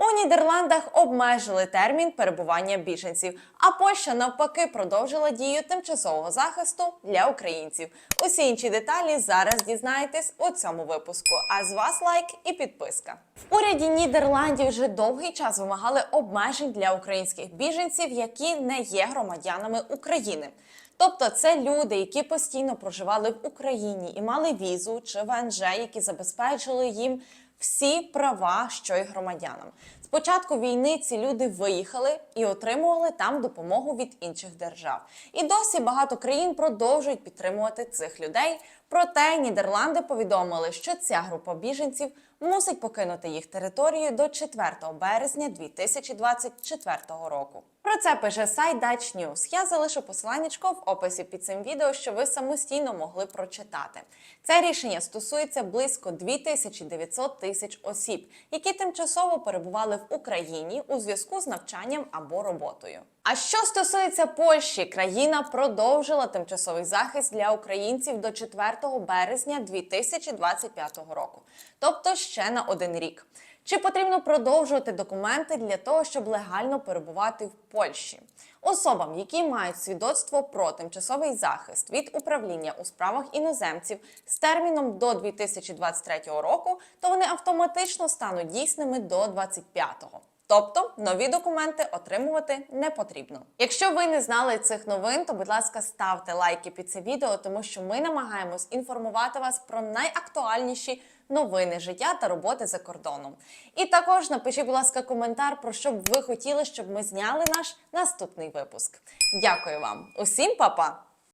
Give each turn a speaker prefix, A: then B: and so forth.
A: У Нідерландах обмежили термін перебування біженців, а Польща навпаки продовжила дію тимчасового захисту для українців. Усі інші деталі зараз дізнаєтесь у цьому випуску. А з вас лайк і підписка. В уряді Нідерландів вже довгий час вимагали обмежень для українських біженців, які не є громадянами України. Тобто це люди, які постійно проживали в Україні і мали візу чи ВНЖ, які забезпечили їм всі права, що й громадянам. З початку війни ці люди виїхали і отримували там допомогу від інших держав. І досі багато країн продовжують підтримувати цих людей. Проте Нідерланди повідомили, що ця група біженців мусить покинути їх територію до 4 березня 2024 року. Про це пише сайт Dutch News. Я залишу посиланнячко в описі під цим відео, щоб ви самостійно могли прочитати. Це рішення стосується близько 2900 тисяч осіб, які тимчасово перебували в Україні у зв'язку з навчанням або роботою. А що стосується Польщі, країна продовжила тимчасовий захист для українців до 4 березня 2025 року, тобто ще на один рік. Чи потрібно продовжувати документи для того, щоб легально перебувати в Польщі? Особам, які мають свідоцтво про тимчасовий захист від управління у справах іноземців з терміном до 2023 року, то вони автоматично стануть дійсними до 25-го. Тобто нові документи отримувати не потрібно. Якщо ви не знали цих новин, то будь ласка, ставте лайки під це відео, тому що ми намагаємось інформувати вас про найактуальніші новини життя та роботи за кордоном. І також напишіть, будь ласка, коментар про що б ви хотіли, щоб ми зняли наш наступний випуск. Дякую вам, усім, па-па!